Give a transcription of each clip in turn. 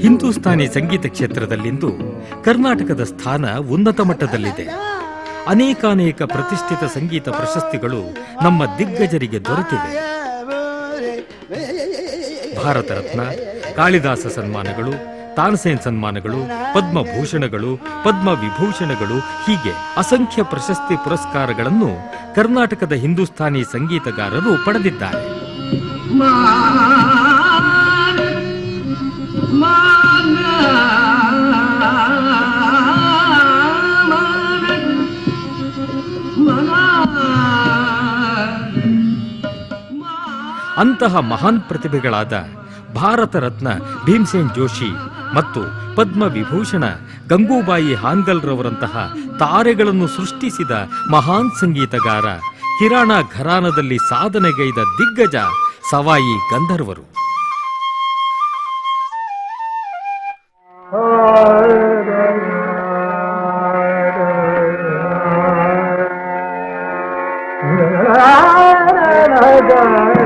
ಹಿಂದೂಸ್ತಾನಿ ಸಂಗೀತ ಕ್ಷೇತ್ರದಲ್ಲಿಂದು ಕರ್ನಾಟಕದ ಸ್ಥಾನ ಉನ್ನತ ಮಟ್ಟದಲ್ಲಿದೆ. ಅನೇಕಾನೇಕ ಪ್ರತಿಷ್ಠಿತ ಸಂಗೀತ ಪ್ರಶಸ್ತಿಗಳು ನಮ್ಮ ದಿಗ್ಗಜರಿಗೆ ದೊರೆತಿವೆ. ಭಾರತ ರತ್ನ, ಕಾಳಿದಾಸ ಸನ್ಮಾನಗಳು, ತಾನ್ಸೇನ್ ಸನ್ಮಾನಗಳು, ಪದ್ಮಭೂಷಣಗಳು ಪದ್ಮ ವಿಭೂಷಣಗಳು ಹೀಗೆ ಅಸಂಖ್ಯ ಪ್ರಶಸ್ತಿ ಪುರಸ್ಕಾರಗಳನ್ನು ಕರ್ನಾಟಕದ ಹಿಂದೂಸ್ತಾನಿ ಸಂಗೀತಗಾರರು ಪಡೆದಿದ್ದಾರೆ. ಅಂತಹ ಮಹಾನ್ ಪ್ರತಿಭೆಗಳಾದ ಭಾರತ ರತ್ನ ಭೀಮ್ಸೇನ್ ಜೋಶಿ ಮತ್ತು ಪದ್ಮ ವಿಭೂಷಣ ಗಂಗೂಬಾಯಿ ಹಾನ್ಗಲ್ರವರಂತಹ ತಾರೆಗಳನ್ನು ಸೃಷ್ಟಿಸಿದ ಮಹಾನ್ ಸಂಗೀತಗಾರ ಕಿರಾಣ ಘರಾನದಲ್ಲಿ ಸಾಧನೆಗೈದ ದಿಗ್ಗಜ ಸವಾಯಿ ಗಂಧರ್ವರು.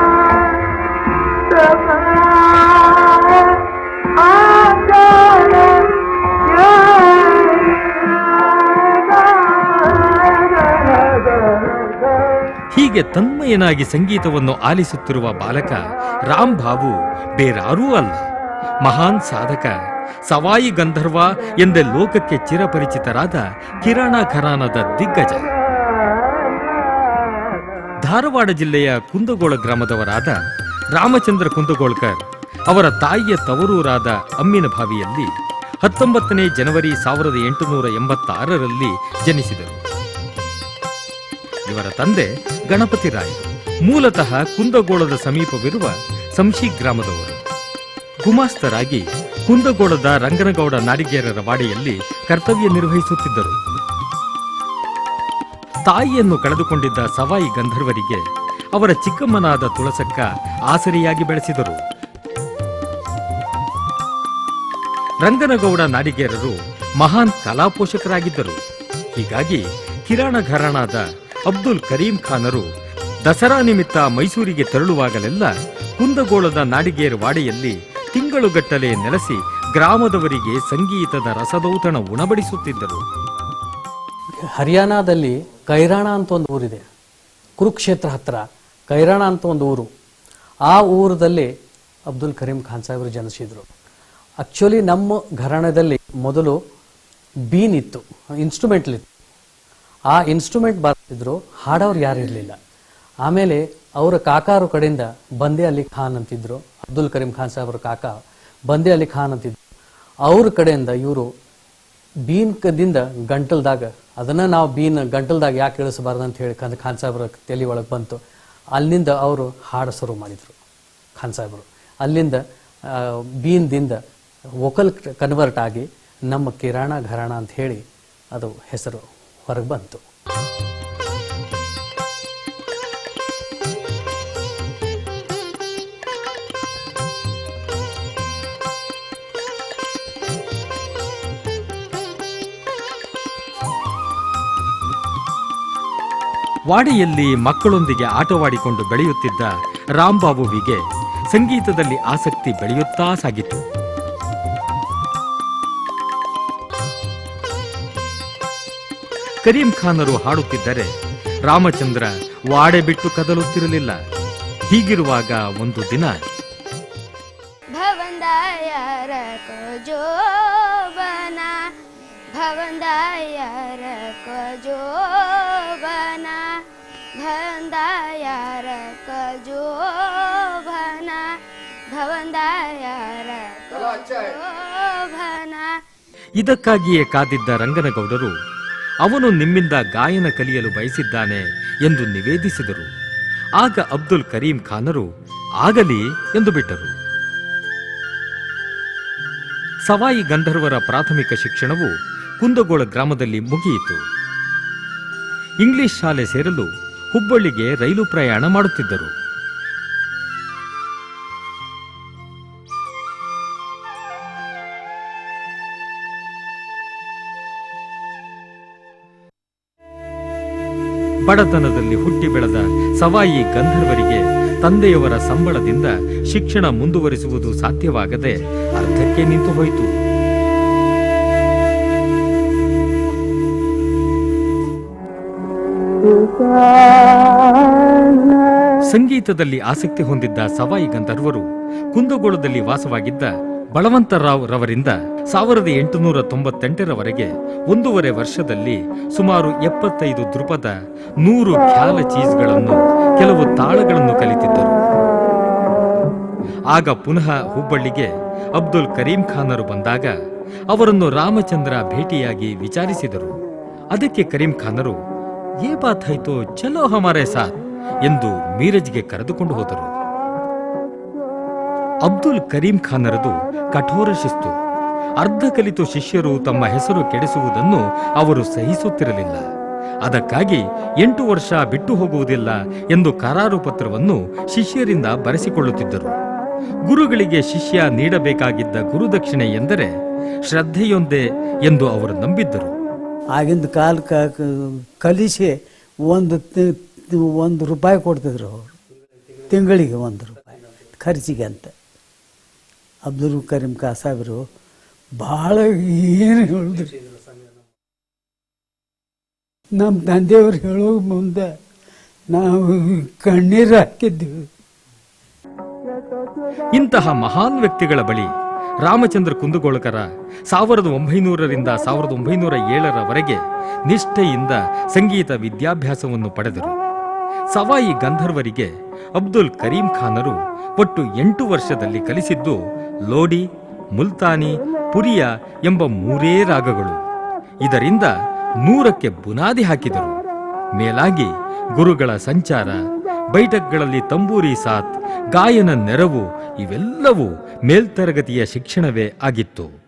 ಹೀಗೆ ತನ್ಮಯನಾಗಿ ಸಂಗೀತವನ್ನು ಆಲಿಸುತ್ತಿರುವ ಬಾಲಕ ರಾಮ್ ಬಾಬು ಬೇರಾರೂ ಅಲ್ಲ. ಮಹಾನ್ ಸಾಧಕ, ಸವಾಯಿ ಗಂಧರ್ವ ಎಂದೇ ಲೋಕಕ್ಕೆ ಚಿರಪರಿಚಿತರಾದ ಕಿರಾಣ ಖರಾನದ ದಿಗ್ಗಜ. ಧಾರವಾಡ ಜಿಲ್ಲೆಯ ಕುಂದಗೋಳ ಗ್ರಾಮದವರಾದ ರಾಮಚಂದ್ರ ಕುಂದಗೋಳ್ಕರ್ ಅವರ ತಾಯಿಯ ತವರೂರಾದ ಅಮ್ಮಿನ ಬಾವಿಯಲ್ಲಿ ಹತ್ತೊಂಬತ್ತನೇ ಜನವರಿ ಸಾವಿರದ ಎಂಟುನೂರ ಎಂಬತ್ತಾರರಲ್ಲಿ ಜನಿಸಿದರು. ಇವರ ತಂದೆ ಗಣಪತಿ ರಾಯ್. ಮೂಲತಃ ಕುಂದಗೋಳದ ಸಮೀಪವಿರುವ ಸಂಶಿ ಗ್ರಾಮದವರು. ಗುಮಾಸ್ತರಾಗಿ ಕುಂದಗೋಳದ ರಂಗನಗೌಡ ನಾಡಿಗೇರರ ವಾಡೆಯಲ್ಲಿ ಕರ್ತವ್ಯ ನಿರ್ವಹಿಸುತ್ತಿದ್ದರು. ತಾಯಿಯನ್ನು ಕಳೆದುಕೊಂಡಿದ್ದ ಸವಾಯಿ ಗಂಧರ್ವರಿಗೆ ಅವರ ಚಿಕ್ಕಮ್ಮನಾದ ತುಳಸಕ್ಕ ಆಸರಿಯಾಗಿ ಬೆಳೆಸಿದರು. ರಂಗನಗೌಡ ನಾಡಿಗೇರರು ಮಹಾನ್ ಕಲಾಪೋಷಕರಾಗಿದ್ದರು. ಹೀಗಾಗಿ ಕಿರಾಣ ಘರಾಣಾದ ಅಬ್ದುಲ್ ಕರೀಂ ಖಾನರು ದಸರಾ ನಿಮಿತ್ತ ಮೈಸೂರಿಗೆ ತೆರಳುವಾಗಲೆಲ್ಲ ಕುಂದಗೋಳದ ನಾಡಿಗೇರ್ ವಾಡೆಯಲ್ಲಿ ತಿಂಗಳುಗಟ್ಟಲೆ ನೆಲೆಸಿ ಗ್ರಾಮದವರಿಗೆ ಸಂಗೀತದ ರಸದೌತಣ ಉಣಬಡಿಸುತ್ತಿದ್ದರು. ಹರಿಯಾಣದಲ್ಲಿ ಕೈರಾಣ ಅಂತ ಒಂದು ಊರಿದೆ. ಕುರುಕ್ಷೇತ್ರ ಹತ್ರ ಕೈರಾಣ ಅಂತ ಒಂದು ಊರು. ಆ ಊರದಲ್ಲಿ ಅಬ್ದುಲ್ ಕರೀಂ ಖಾನ್ ಸಾಹೇಬರು ಜನಿಸಿದ್ರು. ಆಕ್ಚುಲಿ ನಮ್ಮ ಘರಾಣದಲ್ಲಿ ಮೊದಲು ಬೀನ್ ಇತ್ತು ಇನ್ಸ್ಟ್ರೂಮೆಂಟ್ಲ್ ಇತ್ತು. ಆ ಇನ್ಸ್ಟ್ರೂಮೆಂಟ್ ಬರ್ತಿದ್ರು ಹಾಡೋರು ಯಾರು ಇರಲಿಲ್ಲ. ಆಮೇಲೆ ಅವರ ಕಾಕಾರು ಕಡೆಯಿಂದ ಬಂದೆ ಅಲಿ ಖಾನ್ ಅಂತಿದ್ರು, ಅಬ್ದುಲ್ ಕರೀಂ ಖಾನ್ ಸಾಹೇಬ್ರ ಕಾಕ ಬಂದೆ ಅಲಿ ಖಾನ್ ಅಂತಿದ್ರು. ಅವ್ರ ಕಡೆಯಿಂದ ಇವರು ಬೀನ್ ಕದಿಂದ ಗಂಟಲ್ದಾಗ, ಅದನ್ನ ನಾವು ಬೀನ್ ಗಂಟಲ್ದಾಗ ಯಾಕೆ ಇಳಿಸಬಾರ್ದು ಅಂತ ಹೇಳಿ ಖಾನ್ ಖಾನ್ ಸಾಹೇಬ್ರ ತಲೆ ಒಳಗೆ ಬಂತು. ಅಲ್ಲಿಂದ ಅವರು ಹಾಡು ಶುರು ಮಾಡಿದರು, ಖಾನ್ ಸಾಹೇಬರು. ಅಲ್ಲಿಂದ ಬೀನ್ದಿಂದ ವೋಕಲ್ ಕನ್ವರ್ಟ್ ಆಗಿ ನಮ್ಮ ಕಿರಾಣ ಘರಾಣ ಅಂತ ಹೇಳಿ ಅದು ಹೆಸರು ಹೊರಗೆ ಬಂತು. ವಾಡಿಯಲ್ಲಿ ಮಕ್ಕಳೊಂದಿಗೆ ಆಟವಾಡಿಕೊಂಡು ಬೆಳೆಯುತ್ತಿದ್ದ ರಾಂಬಾಬುವಿಗೆ ಸಂಗೀತದಲ್ಲಿ ಆಸಕ್ತಿ ಬೆಳೆಯುತ್ತಾ ಸಾಗಿತು. ಕರೀಂ ಖಾನರು ಹಾಡುತ್ತಿದ್ದರೆ ರಾಮಚಂದ್ರ ವಾಡೆ ಬಿಟ್ಟು ಕದಲುತ್ತಿರಲಿಲ್ಲ. ಹೀಗಿರುವಾಗ ಒಂದು ದಿನ ಇದಕ್ಕಾಗಿಯೇ ಕಾದಿದ್ದ ರಂಗನಗೌಡರು ಅವನು ನಿಮ್ಮಿಂದ ಗಾಯನ ಕಲಿಯಲು ಬಯಸಿದ್ದಾನೆ ಎಂದು ನಿವೇದಿಸಿದರು. ಆಗ ಅಬ್ದುಲ್ ಕರೀಂ ಖಾನರು, ಆಗಲಿ ಎಂದು ಬಿಟ್ಟರು. ಸವಾಯಿ ಗಂಧರ್ವರ ಪ್ರಾಥಮಿಕ ಶಿಕ್ಷಣವು ಕುಂದಗೋಳ ಗ್ರಾಮದಲ್ಲಿ ಮುಗಿಯಿತು. ಇಂಗ್ಲಿಷ್ ಶಾಲೆ ಸೇರಲು ಹುಬ್ಬಳ್ಳಿಗೆ ರೈಲು ಪ್ರಯಾಣ ಮಾಡುತ್ತಿದ್ದರು. ಬಡತನದಲ್ಲಿ ಹುಟ್ಟಿ ಬೆಳೆದ ಸವಾಯಿ ಗಂಧರ್ವರಿಗೆ ತಂದೆಯವರ ಸಂಬಳದಿಂದ ಶಿಕ್ಷಣ ಮುಂದುವರಿಸುವುದು ಸಾಧ್ಯವಾಗದೆ ಅರ್ಧಕ್ಕೆ ನಿಂತು ಹೋಯಿತು. ಸಂಗೀತದಲ್ಲಿ ಆಸಕ್ತಿ ಹೊಂದಿದ್ದ ಸವಾಯಿ ಗಂಧರ್ವರು ಕುಂದಗೋಳದಲ್ಲಿ ವಾಸವಾಗಿದ್ದ ಬಳವಂತರಾವ್ ರವರಿಂದ ಸಾವಿರದ ಎಂಟುನೂರ ತೊಂಬತ್ತೆಂಟರವರೆಗೆ ಒಂದೂವರೆ ವರ್ಷದಲ್ಲಿ ಸುಮಾರು ಎಪ್ಪತ್ತೈದು ದೃಪದ ನೂರು ಖ್ಯಾಲ ಚೀಸ್ಗಳನ್ನು ಕೆಲವು ತಾಳಗಳನ್ನು ಕಲಿತಿದ್ದರು. ಆಗ ಪುನಃ ಹುಬ್ಬಳ್ಳಿಗೆ ಅಬ್ದುಲ್ ಕರೀಂ ಖಾನರು ಬಂದಾಗ ಅವರನ್ನು ರಾಮಚಂದ್ರ ಭೇಟಿಯಾಗಿ ವಿಚಾರಿಸಿದರು. ಅದಕ್ಕೆ ಕರೀಂ ಖಾನರು, ಏ ಬಾತ್ ಹೈತೋ, ಚಲೋ ಹಮಾರೆ ಸಾಥ್ ಎಂದು ಮೀರಜ್ಗೆ ಕರೆದುಕೊಂಡು ಹೋದರು. ಅಬ್ದುಲ್ ಕರೀಂ ಖಾನರದು ಕಠೋರ ಶಿಸ್ತು. ಅರ್ಧ ಕಲಿತು ಶಿಷ್ಯರು ತಮ್ಮ ಹೆಸರು ಕೆಡಿಸುವುದನ್ನು ಅವರು ಸಹಿಸುತ್ತಿರಲಿಲ್ಲ. ಅದಕ್ಕಾಗಿ ಎಂಟು ವರ್ಷ ಬಿಟ್ಟು ಹೋಗುವುದಿಲ್ಲ ಎಂದು ಕರಾರು ಪತ್ರವನ್ನು ಶಿಷ್ಯರಿಂದ ಬರೆಸಿಕೊಳ್ಳುತ್ತಿದ್ದರು. ಗುರುಗಳಿಗೆ ಶಿಷ್ಯ ನೀಡಬೇಕಾಗಿದ್ದ ಗುರುದಕ್ಷಿಣೆ ಎಂದರೆ ಶ್ರದ್ಧೆಯೊಂದೇ ಎಂದು ಅವರು ನಂಬಿದ್ದರು. ಆಗಿಂದ ಕಾಲ ಕಲಿಸಿ ಒಂದು ಒಂದು ರೂಪಾಯಿ ಕೊಡ್ತಿದ್ರು. ತಿಂಗಳಿಗೆ ಒಂದು ರೂಪಾಯಿ, ಖರ್ಚಿಗೆ ಅಂತ. ಅಬ್ದುಲ್ ಕರೀಂ ಖಾಸಾಬ್ರು ಭಾಳ ಏನು ಹೇಳಿದ್ರು. ನಮ್ಮ ತಂದೆಯವ್ರು ಹೇಳೋ ಮುಂದೆ ನಾವು ಕಣ್ಣೀರು ಹಾಕಿದ್ದೀವಿ ಇಂತಹ ಮಹಾನ್ ವ್ಯಕ್ತಿಗಳ ಬಳಿ ರಾಮಚಂದ್ರ ಕುಂದಗೋಳಕರ ಸಾವಿರದ ಒಂಬೈನೂರರಿಂದ ಸಾವಿರದ ಒಂಬೈನೂರ ಏಳರವರೆಗೆ ನಿಷ್ಠೆಯಿಂದ ಸಂಗೀತ ವಿದ್ಯಾಭ್ಯಾಸವನ್ನು ಪಡೆದರು. ಸವಾಯಿ ಗಂಧರ್ವರಿಗೆ ಅಬ್ದುಲ್ ಕರೀಂ ಖಾನರು ಒಟ್ಟು ಎಂಟು ವರ್ಷದಲ್ಲಿ ಕಲಿಸಿದ್ದು ಲೋಡಿ, ಮುಲ್ತಾನಿ, ಪುರಿಯ ಎಂಬ ಮೂರೇ ರಾಗಗಳು. ಇದರಿಂದ ನೂರಕ್ಕೆ ಬುನಾದಿ ಹಾಕಿದರು. ಮೇಲಾಗಿ ಗುರುಗಳ ಸಂಚಾರ, ಬೈಠಕ್ಗಳಲ್ಲಿ ತಂಬೂರಿ ಸಾತ್, ಗಾಯನ ನೆರವು ಇವೆಲ್ಲವೂ ಮೇಲ್ತರಗತಿಯ ಶಿಕ್ಷಣವೇ ಆಗಿತ್ತು.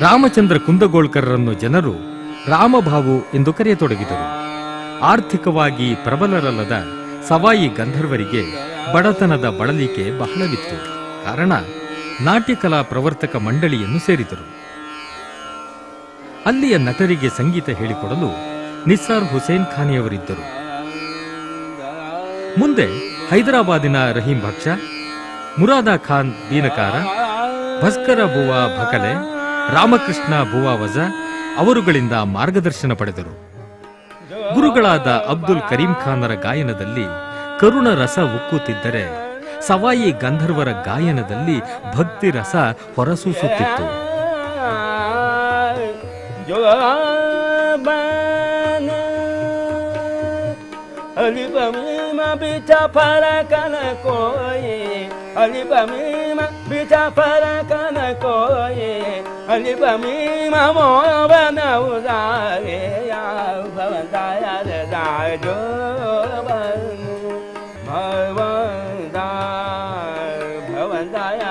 ರಾಮಚಂದ್ರ ಕುಂದಗೋಳ್ಕರರನ್ನು ಜನರು ರಾಮಭಾವು ಎಂದು ಕರೆಯತೊಡಗಿದರು. ಆರ್ಥಿಕವಾಗಿ ಪ್ರಬಲರಲ್ಲದ ಸವಾಯಿ ಗಂಧರ್ವರಿಗೆ ಬಡತನದ ಬಳಲಿಕೆ ಬಹಳವಿತ್ತು. ಕಾರಣ, ನಾಟ್ಯಕಲಾ ಪ್ರವರ್ತಕ ಮಂಡಳಿಯನ್ನು ಸೇರಿದರು. ಅಲ್ಲಿಯ ನಟರಿಗೆ ಸಂಗೀತ ಹೇಳಿಕೊಡಲು ನಿಸಾರ್ ಹುಸೇನ್ ಖಾನಿಯವರಿದ್ದರು. ಮುಂದೆ ಹೈದರಾಬಾದಿನ ರಹೀಂ ಭಕ್ಷ, ಮುರಾದಾ ಖಾನ್ ದೀನಕಾರ, ಭಸ್ಕರ ಬುವಾ ಭಕಲೆ ರಾಮಕೃಷ್ಣ ಭುವಾವಜ ಅವರುಗಳಿಂದ ಮಾರ್ಗದರ್ಶನ ಪಡೆದರು. ಗುರುಗಳಾದ ಅಬ್ದುಲ್ ಕರೀಂ ಖಾನರ ಗಾಯನದಲ್ಲಿ ಕರುಣ ರಸ ಉಕ್ಕುತ್ತಿದ್ದರೆ ಸವಾಯಿ ಗಂಧರ್ವರ ಗಾಯನದಲ್ಲಿ ಭಕ್ತಿ ರಸ ಹೊರಸೂಸುತ್ತಿತ್ತು. Alibama अलिबमी ममो बन उदारे या भवताय जाय जो बन भवदा भवताय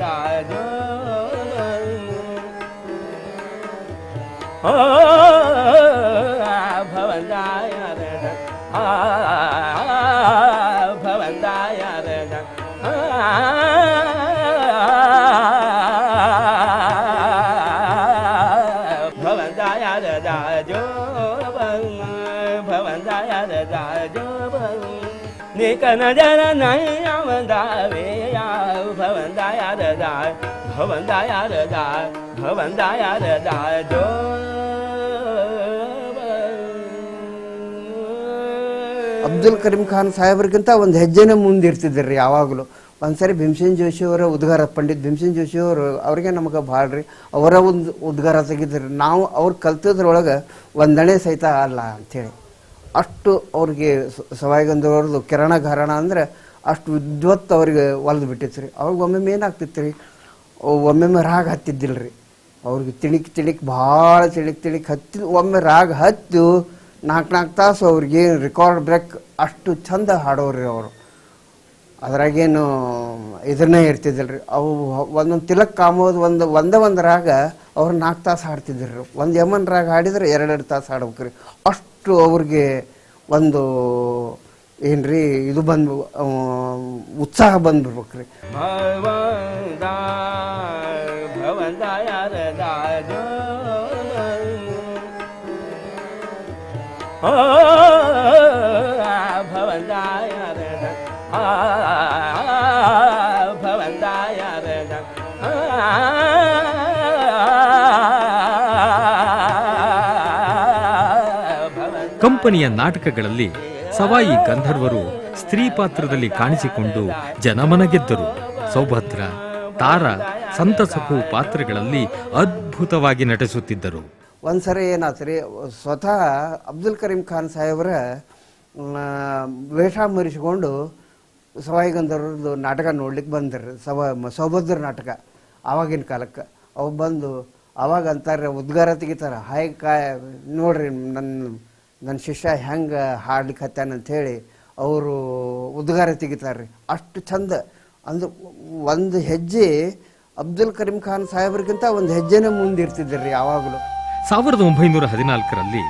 जाय जो हो भवताय आ ನಿಕನ ಜನ ಅಬ್ದುಲ್ ಕರೀಂ ಖಾನ್ ಸಾಹೇಬ್ರಿಗಿಂತ ಒಂದು ಹೆಜ್ಜೆನೇ ಮುಂದಿರ್ತಿದ್ರಿ ಯಾವಾಗಲೂ. ಒಂದ್ಸರಿ ಭೀಮಸೇನ್ ಜೋಶಿ ಅವರ ಉದ್ಗಾರ ಪಂಡಿತ್ ಭೀಮಸೇನ್ ಜೋಶಿ ಅವರು, ಅವ್ರಿಗೆ ನಮಗೆ ಭಾಳ ರೀ ಅವರ ಒಂದು ಉದ್ಗಾರ ತೆಗಿದ್ರಿ. ನಾವು ಅವ್ರು ಕಲ್ತದ್ರೊಳಗೆ ಒಂದಣೆ ಸಹಿತ ಅಲ್ಲ ಅಂಥೇಳಿ ಅಷ್ಟು ಅವ್ರಿಗೆ ಸವಾಯಿಗಂಧವ್ರದ್ದು ಕಿರಣ ಘರಣ ಅಂದ್ರೆ ಅಷ್ಟು ವಿದ್ವತ್ ಅವ್ರಿಗೆ ಒಲ್ದು ಬಿಟ್ಟಿತ್ತು ರೀ ಅವ್ರಿಗೆ ಒಮ್ಮೊಮ್ಮೆ ಏನಾಗ್ತಿತ್ತು ರೀ ಒಮ್ಮೊಮ್ಮೆ ರಾಗ ಹತ್ತಿದ್ದಿಲ್ಲ ರೀ ಅವ್ರಿಗೆ ತಿಳಿಕ್ ತಿಳಿಕ್ ಭಾಳ ತಿಣಿಕ್ ತಿಳಿಕ್ ಹತ್ತಿ, ಒಮ್ಮೆ ರಾಗ ಹತ್ತು ನಾಲ್ಕು ನಾಲ್ಕು ತಾಸು ಅವ್ರಿಗೆ ರೆಕಾರ್ಡ್ ಬ್ರೇಕ್ ಅಷ್ಟು ಚಂದ ಹಾಡೋರಿ ಅವರು. ಅದ್ರಾಗೇನು ಇದನ್ನೇ ಇರ್ತಿದ್ದಿಲ್ಲ ರೀ ಅವು ಒಂದೊಂದು ತಿಲಕ್ ಕಾಮೋದು ಒಂದು, ಒಂದೇ ಒಂದು ರಾಗ ಅವ್ರು ನಾಲ್ಕು ತಾಸು ಹಾಡ್ತಿದ್ರು ರೀ ಒಂದು ಯಮನ್ ರಾಗ ಹಾಡಿದ್ರೆ ಎರಡೆರಡು ತಾಸು ಹಾಡ್ಬೇಕು ರೀ ಅಷ್ಟು ಅವ್ರಿಗೆ ಒಂದು ಏನ್ರಿ ಇದು ಬಂದು ಉತ್ಸಾಹ ಬಂದ್ಬಿಡ್ಬೇಕು ರೀ ಕಂಪನಿಯ ನಾಟಕಗಳಲ್ಲಿ ಸವಾಯಿ ಗಂಧರ್ವರು ಸ್ತ್ರೀ ಪಾತ್ರದಲ್ಲಿ ಕಾಣಿಸಿಕೊಂಡು ಜನಮನ ಗೆದ್ದರು ಸೌಭದ್ರ, ತಾರ ಸಂತಸಕು ಪಾತ್ರಗಳಲ್ಲಿ ಅದ್ಭುತವಾಗಿ ನಟಿಸುತ್ತಿದ್ದರು. ಒಂದ್ಸರಿ ಏನಾಯ್ತು ರೀ ಸ್ವತಃ ಅಬ್ದುಲ್ ಕರೀಂ ಖಾನ್ ಸಾಹೇಬ್ರ ವೇಷ ಮರಿಸಿಕೊಂಡು ಸವಾಯಿಗಂಧರ್ರದ್ದು ನಾಟಕ ನೋಡ್ಲಿಕ್ಕೆ ಬಂದರು, ಸವ, ಸೌಭದ್ರ ನಾಟಕ ಆವಾಗಿನ ಕಾಲಕ್ಕೆ. ಅವು ಬಂದು ಅವಾಗ ಅಂತಾರೆ ಉದ್ಗಾರ ತೆಗಿತಾರೆ. ಹಾಯ್ ಕಾಯ್ ನೋಡ್ರಿ ನನ್ನ ನನ್ನ ಶಿಷ್ಯ ಹೆಂಗೆ ಹಾಡ್ಲಿಕ್ಕೆ ಅವರು ಉದ್ಗಾರ ತೆಗಿತಾರೆ ರೀ ಅಷ್ಟು ಚಂದ. ಅಂದ್ರೆ ಒಂದು ಹೆಜ್ಜೆ ಅಬ್ದುಲ್ ಕರೀಂ ಖಾನ್ ಸಾಹೇಬ್ರಿಗಿಂತ ಒಂದು ಹೆಜ್ಜೆನೇ ಮುಂದಿರ್ತಿದ್ರಿ ಯಾವಾಗಲೂ. ಸಾವಿರದ ಒಂಬೈನೂರ ಹದಿನಾಲ್ಕರಲ್ಲಿ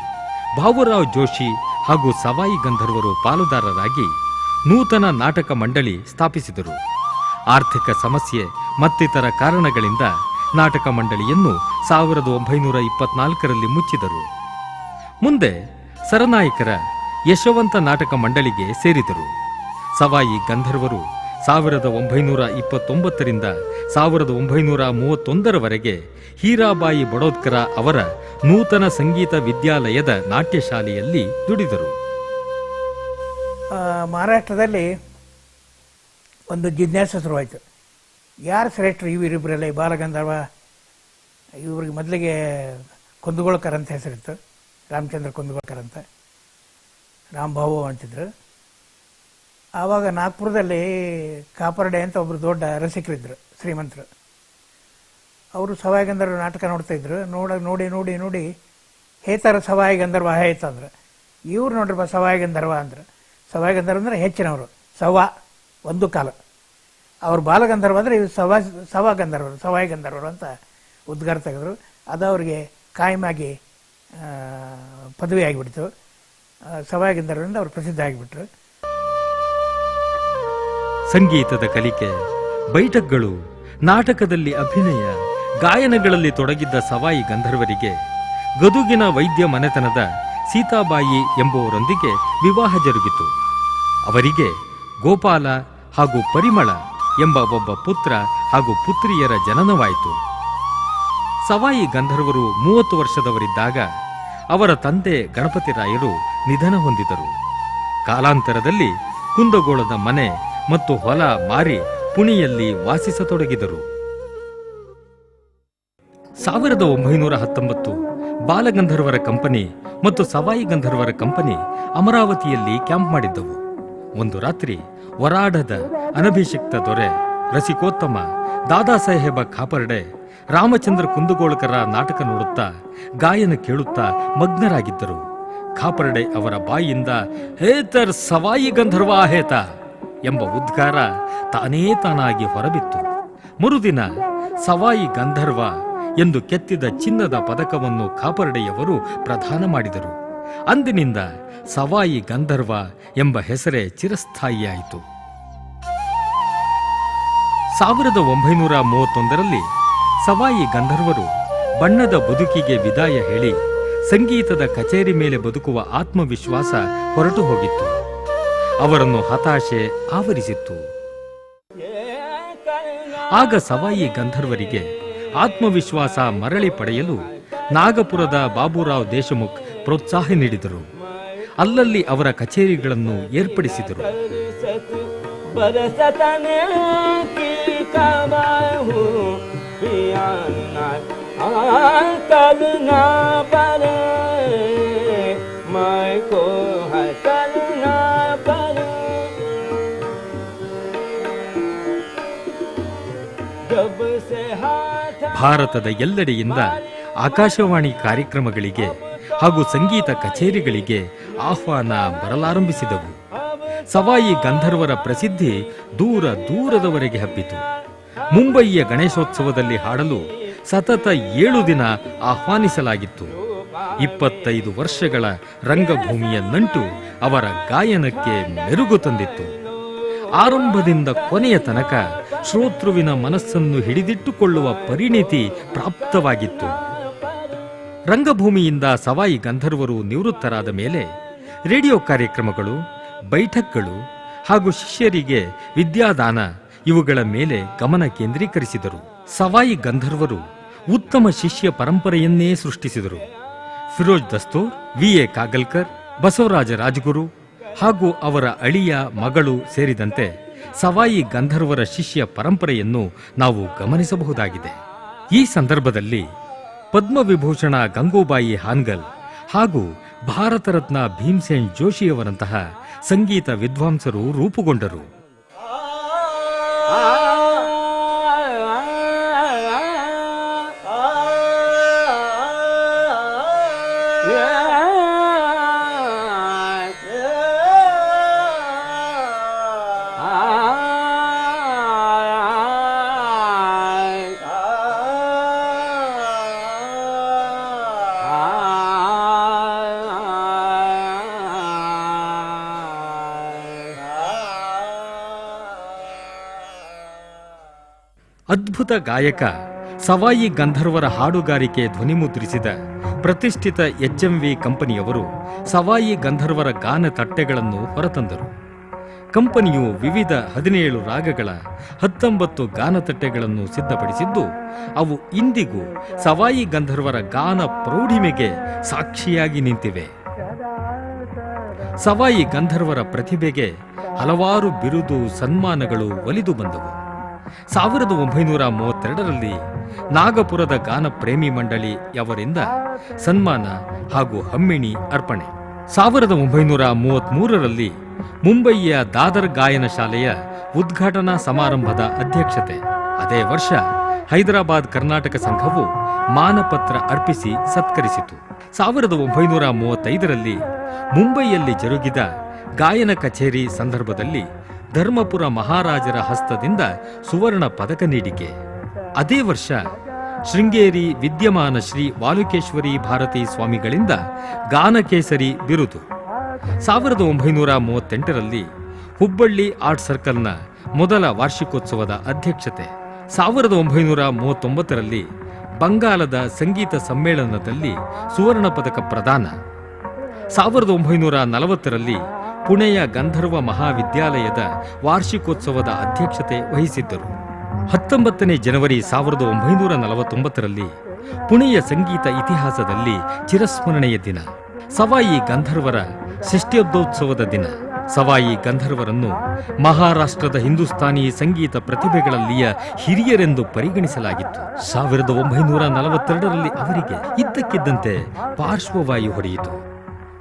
ಬಾಬುರಾವ್ ಜೋಶಿ ಹಾಗೂ ಸವಾಯಿ ಗಂಧರ್ವರು ಪಾಲುದಾರರಾಗಿ ನೂತನ ನಾಟಕ ಮಂಡಳಿ ಸ್ಥಾಪಿಸಿದರು. ಆರ್ಥಿಕ ಸಮಸ್ಯೆ ಮತ್ತಿತರ ಕಾರಣಗಳಿಂದ ನಾಟಕ ಮಂಡಳಿಯನ್ನು ಸಾವಿರದ ಒಂಬೈನೂರ ಇಪ್ಪತ್ನಾಲ್ಕರಲ್ಲಿ ಮುಚ್ಚಿದರು. ಮುಂದೆ ಸರನಾಯಕರ ಯಶವಂತ ನಾಟಕ ಮಂಡಳಿಗೆ ಸೇರಿದರು. ಸವಾಯಿ ಗಂಧರ್ವರು ಸಾವಿರದ ಒಂಬೈನೂರ ಇಪ್ಪತ್ತೊಂಬತ್ತರಿಂದ ಸಾವಿರದ ಒಂಬೈನೂರ ಮೂವತ್ತೊಂದರವರೆಗೆ ಹೀರಾಬಾಯಿ ಬಡೋದ್ಕರ ಅವರ ನೂತನ ಸಂಗೀತ ವಿದ್ಯಾಲಯದ ನಾಟ್ಯಶಾಲೆಯಲ್ಲಿ ದುಡಿದರು. ಮಹಾರಾಷ್ಟ್ರದಲ್ಲಿ ಒಂದು ಜಿಜ್ಞಾಸೆ ಶುರುವಾಯಿತು. ಯಾರು ಶ್ರೇಷ್ಠರು ಇವರಿಬ್ಬರಲ್ಲ ಬಾಲಗಂಧರ್ವ, ಇವ್ರಿಗೆ ಮೊದಲಿಗೆ ಕುಂದಗೋಳ್ಕರ್ ಅಂತ ಹೆಸರಿತ್ತು. ರಾಮಚಂದ್ರ ಕುಂದಗೋಳ್ಕರ್ ಅಂತ ಬಾಬು ಅಂತಿದ್ರು. ಆವಾಗ ನಾಗ್ಪುರದಲ್ಲಿ ಕಾಪರ್ಡೆ ಅಂತ ಒಬ್ಬರು ದೊಡ್ಡ ರಸಿಕರಿದ್ದರು ಶ್ರೀಮಂತರು. ಅವರು ಸವಾಯಿಗಂಧರ್ವ ನಾಟಕ ನೋಡ್ತಾ ಇದ್ರು. ನೋಡ, ನೋಡಿ ನೋಡಿ ನೋಡಿ, ಹೇತಾರ ಸವಾಯಿ ಗಂಧರ್ವ ಹೇತ ಅಂದ್ರೆ. ಇವ್ರು ನೋಡ್ರಪ್ಪ ಸವಾಯಿ ಗಂಧರ್ವ ಅಂದ್ರೆ. ಸವಾಯಿ ಗಂಧರ್ವ ಅಂದ್ರೆ ಹೆಚ್ಚಿನವರು. ಸವಾ, ಒಂದು ಕಾಲ. ಅವ್ರು ಬಾಲಗಂಧರ್ವ ಅಂದ್ರೆ ಇವ್ರು ಸವಾ ಸವಾ ಗಂಧರ್ವರು, ಸವಾಯಿ ಗಂಧರ್ವರು ಅಂತ ಉದ್ಗಾರ ತೆಗೆದ್ರು. ಅದು ಅವ್ರಿಗೆ ಕಾಯಮಾಗಿ ಪದವಿ ಆಗಿಬಿಡ್ತು. ಆ, ಸವಾಯಿ ಗಂಧರ್ವರಿಂದ ಅವರು ಪ್ರಸಿದ್ಧ ಆಗಿಬಿಟ್ರು. ಸಂಗೀತದ ಕಲಿಕೆ ಬೈಠಕ್ಗಳು ನಾಟಕದಲ್ಲಿ ಅಭಿನಯ ಗಾಯನಗಳಲ್ಲಿ ತೊಡಗಿದ್ದ ಸವಾಯಿ ಗಂಧರ್ವರಿಗೆ ಗದುಗಿನ ವೈದ್ಯ ಮನೆತನದ ಸೀತಾಬಾಯಿ ಎಂಬುವರೊಂದಿಗೆ ವಿವಾಹ ಜರುಗಿತು. ಅವರಿಗೆ ಗೋಪಾಲ ಹಾಗೂ ಪರಿಮಳ ಎಂಬ ಒಬ್ಬ ಪುತ್ರ ಹಾಗೂ ಪುತ್ರಿಯರ ಜನನವಾಯಿತು. ಸವಾಯಿ ಗಂಧರ್ವರು ಮೂವತ್ತು ವರ್ಷದವರಿದ್ದಾಗ ಅವರ ತಂದೆ ಗಣಪತಿರಾಯರು ನಿಧನ ಹೊಂದಿದರು. ಕಾಲಾಂತರದಲ್ಲಿ ಕುಂದಗೋಳದ ಮನೆ ಮತ್ತು ಹೊಲ ಮಾರಿ ಪುಣೆಯಲ್ಲಿ ವಾಸಿಸತೊಡಗಿದರು. ಸಾವಿರದ ಒಂಬೈನೂರ ಹತ್ತೊಂಬತ್ತು ಬಾಲಗಂಧರ್ವರ ಕಂಪನಿ ಮತ್ತು ಸವಾಯಿ ಗಂಧರ್ವರ ಕಂಪನಿ ಅಮರಾವತಿಯಲ್ಲಿ ಕ್ಯಾಂಪ್ ಮಾಡಿದ್ದವು. ಒಂದು ರಾತ್ರಿ ವರಾಡದ ಅನಭಿಷಿಕ್ತ ದೊರೆ ರಸಿಕೋತ್ತಮ. ದಾದಾ ಸಾಹೇಬ ಖಾಪರ್ಡೆ ರಾಮಚಂದ್ರ ಕುಂದುಗೋಳಕರ ನಾಟಕ ನೋಡುತ್ತಾ, ಗಾಯನ ಕೇಳುತ್ತಾ ಮಗ್ನರಾಗಿದ್ದರು. ಖಾಪರ್ಡೆ ಅವರ ಬಾಯಿಯಿಂದ ಹೇತರ್ ಸವಾಯಿ ಗಂಧರ್ವ ಹೇತ! ಎಂಬ ಉದ್ಗಾರ ತಾನೇ ತಾನಾಗಿ ಹೊರಬಿತ್ತು. ಮರುದಿನ, ಸವಾಯಿ ಗಂಧರ್ವ ಎಂದು ಕೆತ್ತಿದ ಚಿನ್ನದ ಪದಕವನ್ನು ಖಾಪರ್ಡೆಯವರು ಪ್ರದಾನ ಮಾಡಿದರು. ಅಂದಿನಿಂದ, ಸವಾಯಿ ಗಂಧರ್ವ ಎಂಬ ಹೆಸರೇ ಚಿರಸ್ಥಾಯಿಯಾಯಿತು. ಸಾವಿರದ ಒಂಬೈನೂರ ಮೂವತ್ತೊಂದರಲ್ಲಿ ಸವಾಯಿ ಗಂಧರ್ವರು ಬಣ್ಣದ ಬದುಕಿಗೆ ವಿದಾಯ ಹೇಳಿ ಸಂಗೀತದ ಕಚೇರಿ ಮೇಲೆ ಬದುಕುವ ಆತ್ಮವಿಶ್ವಾಸ ಹೊರಟು ಹೋಗಿತ್ತು. ಅವರನ್ನು ಹತಾಶೆ ಆವರಿಸಿತ್ತು. ಆಗ ಸವಾಯಿ ಗಂಧರ್ವರಿಗೆ ಆತ್ಮವಿಶ್ವಾಸ ಮರಳಿ ಪಡೆಯಲು ನಾಗಪುರದ ಬಾಬುರಾವ್ ದೇಶಮುಖ್ ಪ್ರೋತ್ಸಾಹ ನೀಡಿದರು. ಅಲ್ಲಲ್ಲಿ ಅವರ ಕಚೇರಿಗಳನ್ನು ಏರ್ಪಡಿಸಿದರು. बरसतने की कबाहू पियाना कल ना पर मैं को है कल ना पर जब से हाथ ಭಾರತದ ಎಲ್ಲೆಡೆಯಿಂದ ಆಕಾಶವಾಣಿ ಕಾರ್ಯಕ್ರಮಗಳಿಗೆ ಹಾಗೂ ಸಂಗೀತ ಕಚೇರಿಗಳಿಗೆ ಆಹ್ವಾನ ಬರಲಾರಂಭಿಸಿದವು ಸವಾಯಿ ಗಂಧರ್ವರ ಪ್ರಸಿದ್ಧಿ ದೂರ ದೂರದವರೆಗೆ ಹಬ್ಬಿತು ಮುಂಬಯಿಯ ಗಣೇಶೋತ್ಸವದಲ್ಲಿ ಹಾಡಲು ಸತತ ಏಳು ದಿನ ಆಹ್ವಾನಿಸಲಾಗಿತ್ತು. ಇಪ್ಪತ್ತೈದು ವರ್ಷಗಳ ರಂಗಭೂಮಿಯ ನಂಟು ಅವರ ಗಾಯನಕ್ಕೆ ಮೆರುಗು ತಂದಿತ್ತು. ಆರಂಭದಿಂದ ಕೊನೆಯ ತನಕ ಶ್ರೋತೃವಿನ ಮನಸ್ಸನ್ನು ಹಿಡಿದಿಟ್ಟುಕೊಳ್ಳುವ ಪರಿಣಿತಿ ಪ್ರಾಪ್ತವಾಗಿತ್ತು. ರಂಗಭೂಮಿಯಿಂದ ಸವಾಯಿ ಗಂಧರ್ವರು ನಿವೃತ್ತರಾದ ಮೇಲೆ ರೇಡಿಯೋ ಕಾರ್ಯಕ್ರಮಗಳು, ಬೈಠಕ್ಗಳು ಹಾಗೂ ಶಿಷ್ಯರಿಗೆ ವಿದ್ಯಾದಾನ ಇವುಗಳ ಮೇಲೆ ಗಮನ ಕೇಂದ್ರೀಕರಿಸಿದರು. ಸವಾಯಿ ಗಂಧರ್ವರು ಉತ್ತಮ ಶಿಷ್ಯ ಪರಂಪರೆಯನ್ನೇ ಸೃಷ್ಟಿಸಿದರು. ಫಿರೋಜ್ ದಸ್ತೂರ್, ವಿ. ಎ. ಕಾಗಲ್ಕರ್, ಬಸವರಾಜ ರಾಜಗುರು ಹಾಗೂ ಅವರ ಅಳಿಯ ಮಗಳು ಸೇರಿದಂತೆ ಸವಾಯಿ ಗಂಧರ್ವರ ಶಿಷ್ಯ ಪರಂಪರೆಯನ್ನು ನಾವು ಗಮನಿಸಬಹುದಾಗಿದೆ. ಈ ಸಂದರ್ಭದಲ್ಲಿ ಪದ್ಮವಿಭೂಷಣ ಗಂಗೂಬಾಯಿ ಹಾನ್ಗಲ್ ಹಾಗೂ ಭಾರತ ರತ್ನ ಭೀಮ್ಸೇನ್ ಜೋಶಿಯವರಂತಹ ಸಂಗೀತ ವಿದ್ವಾಂಸರು ರೂಪುಗೊಂಡರು. ಅದ್ಭುತ ಗಾಯಕ ಸವಾಯಿ ಗಂಧರ್ವರ ಹಾಡುಗಾರಿಕೆ ಧ್ವನಿಮುದ್ರಿಸಿದ ಪ್ರತಿಷ್ಠಿತ ಎಚ್ ಎಂ ವಿ ಕಂಪನಿಯವರು ಸವಾಯಿ ಗಂಧರ್ವರ ಗಾನ ತಟ್ಟೆಗಳನ್ನು ಹೊರತಂದರು. ಕಂಪನಿಯು ವಿವಿಧ ಹದಿನೇಳು ರಾಗಗಳ ಹತ್ತೊಂಬತ್ತು ಗಾನತಟ್ಟೆಗಳನ್ನು ಸಿದ್ಧಪಡಿಸಿದ್ದು, ಅವು ಇಂದಿಗೂ ಸವಾಯಿ ಗಂಧರ್ವರ ಗಾನ ಪ್ರೌಢಿಮೆಗೆ ಸಾಕ್ಷಿಯಾಗಿ ನಿಂತಿವೆ. ಸವಾಯಿ ಗಂಧರ್ವರ ಪ್ರತಿಭೆಗೆ ಹಲವಾರು ಬಿರುದು ಸನ್ಮಾನಗಳು ಒಲಿದು ಬಂದವು. ಸಾವಿರದ ಒಂಬೈನೂರ ಮೂವತ್ತೆರಡರಲ್ಲಿ ನಾಗಪುರದ ಗಾನ ಪ್ರೇಮಿ ಮಂಡಳಿಯವರಿಂದ ಸನ್ಮಾನ ಹಾಗೂ ಹಮ್ಮಿಣಿ ಅರ್ಪಣೆ. ಸಾವಿರದ ಒಂಬೈನೂರ ಮೂವತ್ಮೂರರಲ್ಲಿ ಮುಂಬಯಿಯ ದಾದರ್ ಗಾಯನ ಶಾಲೆಯ ಉದ್ಘಾಟನಾ ಸಮಾರಂಭದ ಅಧ್ಯಕ್ಷತೆ. ಅದೇ ವರ್ಷ ಹೈದರಾಬಾದ್ ಕರ್ನಾಟಕ ಸಂಘವು ಮಾನಪತ್ರ ಅರ್ಪಿಸಿ ಸತ್ಕರಿಸಿತು. ಸಾವಿರದ ಒಂಬೈನೂರ ಮೂವತ್ತೈದರಲ್ಲಿ ಮುಂಬೈಯಲ್ಲಿ ಜರುಗಿದ ಗಾಯನ ಕಚೇರಿ ಸಂದರ್ಭದಲ್ಲಿ ಧರ್ಮಪುರ ಮಹಾರಾಜರ ಹಸ್ತದಿಂದ ಸುವರ್ಣ ಪದಕ ನೀಡಿಕೆ. ಅದೇ ವರ್ಷ ಶೃಂಗೇರಿ ವಿದ್ಯಮಾನ ಶ್ರೀ ವಾಲುಕೇಶ್ವರಿ ಭಾರತಿ ಸ್ವಾಮಿಗಳಿಂದ ಗಾನಕೇಸರಿ ಬಿರುದು. ಸಾವಿರದ ಒಂಬೈನೂರ ಮೂವತ್ತೆಂಟರಲ್ಲಿ ಹುಬ್ಬಳ್ಳಿ ಆರ್ಟ್ ಸರ್ಕಲ್ನ ಮೊದಲ ವಾರ್ಷಿಕೋತ್ಸವದ ಅಧ್ಯಕ್ಷತೆ. ಸಾವಿರದ ಒಂಬೈನೂರ ಮೂವತ್ತೊಂಬತ್ತರಲ್ಲಿ ಬಂಗಾಲದ ಸಂಗೀತ ಸಮ್ಮೇಳನದಲ್ಲಿ ಸುವರ್ಣ ಪದಕ ಪ್ರದಾನ. ಸಾವಿರದ ಒಂಬೈನೂರ ನಲವತ್ತರಲ್ಲಿ ಪುಣೆಯ ಗಂಧರ್ವ ಮಹಾವಿದ್ಯಾಲಯದ ವಾರ್ಷಿಕೋತ್ಸವದ ಅಧ್ಯಕ್ಷತೆ ವಹಿಸಿದ್ದರು. ಹತ್ತೊಂಬತ್ತನೇ ಜನವರಿ ಸಾವಿರದ ಒಂಬೈನೂರ ನಲವತ್ತೊಂಬತ್ತರಲ್ಲಿ ಪುಣೆಯ ಸಂಗೀತ ಇತಿಹಾಸದಲ್ಲಿ ಚಿರಸ್ಮರಣೆಯ ದಿನ. ಸವಾಯಿ ಗಂಧರ್ವರ ಷಷ್ಠ್ಯೋತ್ಸವದ ದಿನ. ಸವಾಯಿ ಗಂಧರ್ವರನ್ನು ಮಹಾರಾಷ್ಟ್ರದ ಹಿಂದೂಸ್ತಾನಿ ಸಂಗೀತ ಪ್ರತಿಭೆಗಳಲ್ಲಿಯ ಹಿರಿಯರೆಂದು ಪರಿಗಣಿಸಲಾಗಿತ್ತು. ಸಾವಿರದ ಒಂಬೈನೂರ ನಲವತ್ತೆರಡರಲ್ಲಿ ಅವರಿಗೆ ಇದ್ದಕ್ಕಿದ್ದಂತೆ ಪಾರ್ಶ್ವವಾಯು ಹೊಡೆಯಿತು.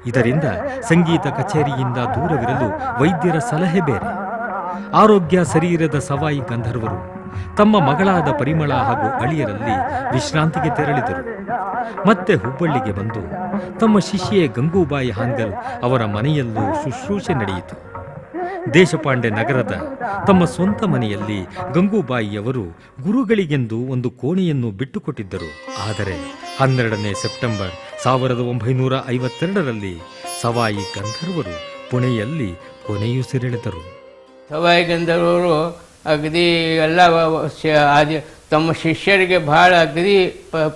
ಇದರಿಂದ ಸಂಗೀತ ಕಚೇರಿಯಿಂದ ದೂರವಿರಲು ವೈದ್ಯರ ಸಲಹೆ ಬೇರೆ. ಆರೋಗ್ಯ ಸರಿಯಿರದ ಸವಾಯಿ ಗಂಧರ್ವರು ತಮ್ಮ ಮಗಳಾದ ಪರಿಮಳ ಹಾಗೂ ಅಳಿಯರಲ್ಲಿ ವಿಶ್ರಾಂತಿಗೆ ತೆರಳಿದರು. ಮತ್ತೆ ಹುಬ್ಬಳ್ಳಿಗೆ ಬಂದು ತಮ್ಮ ಶಿಷ್ಯೆ ಗಂಗೂಬಾಯಿ ಹಾಂಗಲ್ ಅವರ ಮನೆಯಲ್ಲೂ ಶುಶ್ರೂಷೆ ನಡೆಯಿತು. ದೇಶಪಾಂಡೆ ನಗರದ ತಮ್ಮ ಸ್ವಂತ ಮನೆಯಲ್ಲಿ ಗಂಗೂಬಾಯಿಯವರು ಗುರುಗಳಿಗೆಂದು ಒಂದು ಕೋಣೆಯನ್ನು ಬಿಟ್ಟುಕೊಟ್ಟಿದ್ದರು. ಆದರೆ ಹನ್ನೆರಡನೇ ಸೆಪ್ಟೆಂಬರ್ ಸಾವಿರದ ಒಂಬೈನೂರ ಐವತ್ತೆರಡರಲ್ಲಿ ಸವಾಯಿ ಗಂಧರ್ವರು ಪುಣೆಯಲ್ಲಿ ಕೊನೆಯುಸಿರೆಳೆದರು ಸವಾಯಿ ಗಂಧರ್ವರು ಅಗದಿ ಎಲ್ಲ ತಮ್ಮ ಶಿಷ್ಯರಿಗೆ ಭಾಳ ಅಗದಿ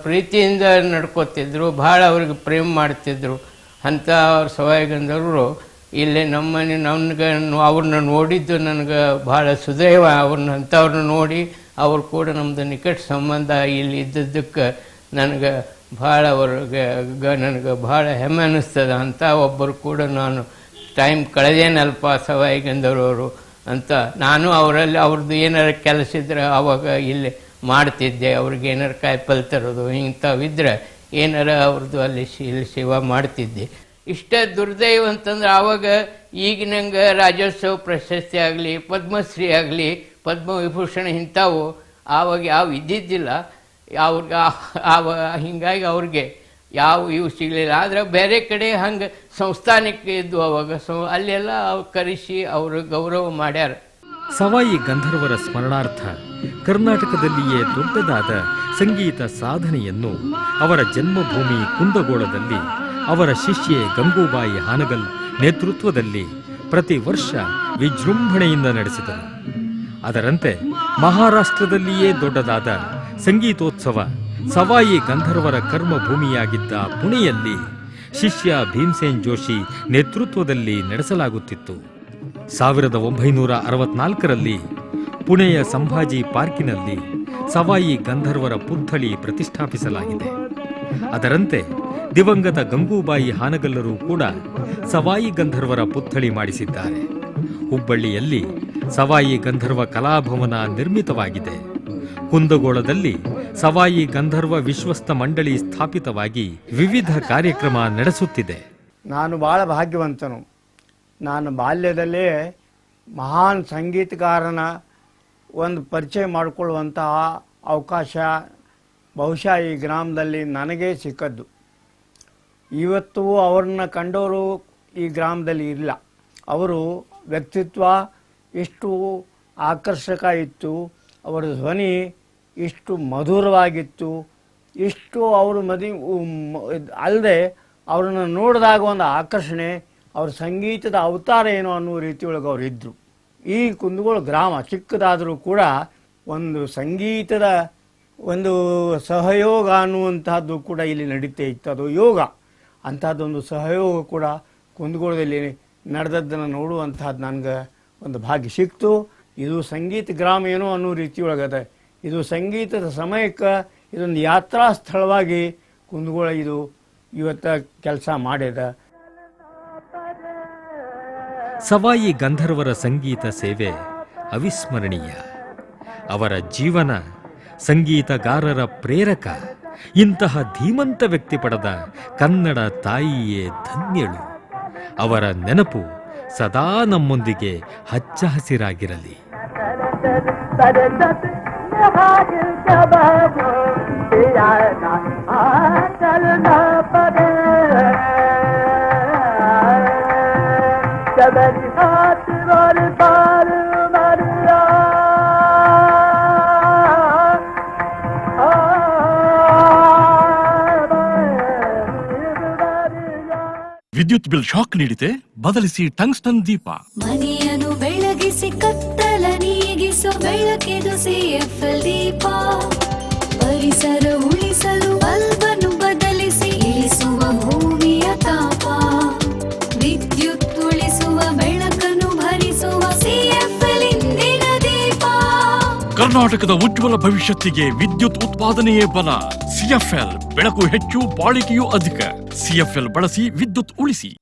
ಪ್ರೀತಿಯಿಂದ ನಡ್ಕೋತಿದ್ರು, ಭಾಳ ಅವ್ರಿಗೆ ಪ್ರೇಮ ಮಾಡ್ತಿದ್ರು. ಅಂಥ ಅವ್ರ ಸವಾಯಿ ಗಂಧರ್ವರು ಇಲ್ಲಿ ನಮ್ಮನೆ ನನ್ಗೆ ಅವ್ರನ್ನ ನೋಡಿದ್ದು ನನಗೆ ಭಾಳ ಸುದೈವ ಅವ್ರನ್ನ ಅಂಥವ್ರನ್ನ ನೋಡಿ ಅವ್ರು ಕೂಡ ನಮ್ಮದು ನಿಕಟ ಸಂಬಂಧ ಇಲ್ಲಿ ಇದ್ದದ್ದಕ್ಕೆ ನನಗೆ ಭಾಳ ಅವ್ರಿಗೆ ನನಗೆ ಭಾಳ ಹೆಮ್ಮೆ ಅನ್ನಿಸ್ತದೆ ಅಂತ ಒಬ್ಬರು ಕೂಡ ನಾನು ಟೈಮ್ ಕಳೆದೇನಲ್ಪ ಸವಾಯಿ ಗಂಧರವರು ಅಂತ ನಾನು ಅವರಲ್ಲಿ ಅವ್ರದ್ದು ಏನಾರ ಕೆಲಸ ಇದ್ರೆ ಅವಾಗ ಇಲ್ಲಿ ಮಾಡ್ತಿದ್ದೆ. ಅವ್ರಿಗೆ ಏನಾರು ಕಾಯಿಪಲ್ಲೆ ತರೋದು ಇಂಥವಿದ್ರೆ ಏನಾರ ಅವ್ರದ್ದು ಅಲ್ಲಿ ಇಲ್ಲಿ ಸೇವಾ ಮಾಡ್ತಿದ್ದೆ. ಇಷ್ಟ ದುರ್ದೈವ ಅಂತಂದ್ರೆ ಆವಾಗ ಈಗಿನಂಗೆ ರಾಜ್ಯೋತ್ಸವ ಪ್ರಶಸ್ತಿ ಆಗಲಿ, ಪದ್ಮಶ್ರೀ ಆಗಲಿ, ಪದ್ಮವಿಭೂಷಣ ಇಂಥವು ಆವಾಗ ಯಾವ ಇದ್ದಿದ್ದಿಲ್ಲ. ಅವ್ರಿಗೆ ಹಿಂಗಾಗಿ ಅವ್ರಿಗೆ ಯಾವ ಇವು ಸಿಗಲಿಲ್ಲ. ಆದರೆ ಬೇರೆ ಕಡೆ ಹಂಗೆ ಸಂಸ್ಥಾನಕ್ಕೆ ಇದ್ದು ಅವಾಗ ಸೊ ಅಲ್ಲೆಲ್ಲ ಕರೆಸಿ ಅವರು ಗೌರವ ಮಾಡ್ಯಾರ. ಸವಾಯಿ ಗಂಧರ್ವರ ಸ್ಮರಣಾರ್ಥ ಕರ್ನಾಟಕದಲ್ಲಿಯೇ ದೊಡ್ಡದಾದ ಸಂಗೀತ ಸಾಧನೆಯನ್ನು ಅವರ ಜನ್ಮಭೂಮಿ ಕುಂದಗೋಳದಲ್ಲಿ ಅವರ ಶಿಷ್ಯೆ ಗಂಗೂಬಾಯಿ ಹಾನಗಲ್ ನೇತೃತ್ವದಲ್ಲಿ ಪ್ರತಿ ವರ್ಷ ವಿಜೃಂಭಣೆಯಿಂದ ನಡೆಸಿದರು. ಅದರಂತೆ ಮಹಾರಾಷ್ಟ್ರದಲ್ಲಿಯೇ ದೊಡ್ಡದಾದ ಸಂಗೀತೋತ್ಸವ ಸವಾಯಿ ಗಂಧರ್ವರ ಕರ್ಮಭೂಮಿಯಾಗಿದ್ದ ಪುಣೆಯಲ್ಲಿ ಶಿಷ್ಯ ಭೀಮಸೇನ್ ಜೋಶಿ ನೇತೃತ್ವದಲ್ಲಿ ನಡೆಸಲಾಗುತ್ತಿತ್ತು. ಸಾವಿರದ ಒಂಬೈನೂರ ಅರವತ್ನಾಲ್ಕರಲ್ಲಿ ಪುಣೆಯ ಸಂಭಾಜಿ ಪಾರ್ಕಿನಲ್ಲಿ ಸವಾಯಿ ಗಂಧರ್ವರ ಪುತ್ಥಳಿ ಪ್ರತಿಷ್ಠಾಪಿಸಲಾಗಿದೆ. ಅದರಂತೆ ದಿವಂಗತ ಗಂಗೂಬಾಯಿ ಹಾನಗಲ್ಲರು ಕೂಡ ಸವಾಯಿ ಗಂಧರ್ವರ ಪುತ್ಥಳಿ ಮಾಡಿಸಿದ್ದಾರೆ. ಹುಬ್ಬಳ್ಳಿಯಲ್ಲಿ ಸವಾಯಿ ಗಂಧರ್ವ ಕಲಾಭವನ ನಿರ್ಮಿತವಾಗಿದೆ. ಕುಂದಗೋಳದಲ್ಲಿ ಸವಾಯಿ ಗಂಧರ್ವ ವಿಶ್ವಸ್ತ ಮಂಡಳಿ ಸ್ಥಾಪಿತವಾಗಿ ವಿವಿಧ ಕಾರ್ಯಕ್ರಮ ನಡೆಸುತ್ತಿದೆ. ನಾನು ಬಹಳ ಭಾಗ್ಯವಂತನು. ನಾನು ಬಾಲ್ಯದಲ್ಲೇ ಮಹಾನ್ ಸಂಗೀತಗಾರನ ಒಂದು ಪರಿಚಯ ಮಾಡಿಕೊಳ್ಳುವಂತಹ ಅವಕಾಶ ಬಹುಶಃ ಈ ಗ್ರಾಮದಲ್ಲಿ ನನಗೆ ಸಿಕ್ಕದ್ದು. ಇವತ್ತು ಅವ್ರನ್ನ ಕಂಡವರು ಈ ಗ್ರಾಮದಲ್ಲಿ ಇಲ್ಲ. ಅವರು ವ್ಯಕ್ತಿತ್ವ ಎಷ್ಟು ಆಕರ್ಷಕ ಇತ್ತು. ಅವರ ಧ್ವನಿ ಇಷ್ಟು ಮಧುರವಾಗಿತ್ತು, ಇಷ್ಟು ಅವರು ಮದಿ ಅಲ್ಲದೆ ಅವ್ರನ್ನ ನೋಡಿದಾಗ ಒಂದು ಆಕರ್ಷಣೆ, ಅವ್ರ ಸಂಗೀತದ ಅವತಾರ ಏನು ಅನ್ನೋ ರೀತಿಯೊಳಗೆ ಅವ್ರು ಇದ್ದರು ಈ ಕುಂದಗೋಳ ಗ್ರಾಮ ಚಿಕ್ಕದಾದರೂ ಕೂಡ ಒಂದು ಸಂಗೀತದ ಒಂದು ಸಹಯೋಗ ಅನ್ನುವಂಥದ್ದು ಕೂಡ ಇಲ್ಲಿ ನಡೀತಾ ಇತ್ತು. ಅದು ಯೋಗ. ಅಂಥದ್ದೊಂದು ಸಹಯೋಗ ಕೂಡ ಕುಂದಗೋಳದಲ್ಲಿ ನಡೆದದ್ದನ್ನು ನೋಡುವಂಥದ್ದು ನನಗೆ ಒಂದು ಭಾಗ್ಯ ಸಿಕ್ತು. ಇದು ಸಂಗೀತ ಗ್ರಾಮ ಏನೋ ಅನ್ನೋ ರೀತಿಯೊಳಗದೆ ಇದು ಸಂಗೀತದ ಸಮಯಕ್ಕೆ ಇದೊಂದು ಯಾತ್ರಾ ಸ್ಥಳವಾಗಿ ಕುಂದಗೋಳ ಇದು ಇವತ್ತ ಕೆಲಸ ಮಾಡಿದ. ಸವಾಯಿ ಗಂಧರ್ವರ ಸಂಗೀತ ಸೇವೆ ಅವಿಸ್ಮರಣೀಯ. ಅವರ ಜೀವನ ಸಂಗೀತಗಾರರ ಪ್ರೇರಕ. ಇಂತಹ ಧೀಮಂತ ವ್ಯಕ್ತಿ ಪಡೆದ ಕನ್ನಡ ತಾಯಿಯೇ ಧನ್ಯಳು. ಅವರ ನೆನಪು ಸದಾ ನಮ್ಮೊಂದಿಗೆ ಹಚ್ಚ ಹಸಿರಾಗಿರಲಿ. ವಿದ್ಯುತ್ ಬಿಲ್ ಶಾಕ್ ನೀಡಿದೆ ಬದಲಿಸಿ ಟಂಗ್ಸ್ಟನ್ ದೀಪ ನೀಗಿಸೋ ಬೆಳಕಿದು ಸಿಎಫ್ಎಲ್ ದೀಪ. ಪರಿಸರ ಉಳಿಸಲು ಬಲ್ಬನ್ನು ಬದಲಿಸಿ ಇಳಿಸುವ ಭೂಮಿಯ ತಾಪ. ವಿದ್ಯುತ್ ಉಳಿಸುವ ಬೆಳಕನ್ನು ಭರಿಸುವ ಸಿಎಫ್ಎಲ್ ಇಂದಿನ ದೀಪ. ಕರ್ನಾಟಕದ ಉಜ್ವಲ ಭವಿಷ್ಯತ್ತಿಗೆ ವಿದ್ಯುತ್ ಉತ್ಪಾದನೆಯೇ ಬಲ. ಸಿಎಫ್ಎಲ್ ಬೆಳಕು ಹೆಚ್ಚು, ಬಾಳಿಕೆಯೂ ಅಧಿಕ. ಸಿಎಫ್ಎಲ್ ಬಳಸಿ ವಿದ್ಯುತ್ ಉಳಿಸಿ.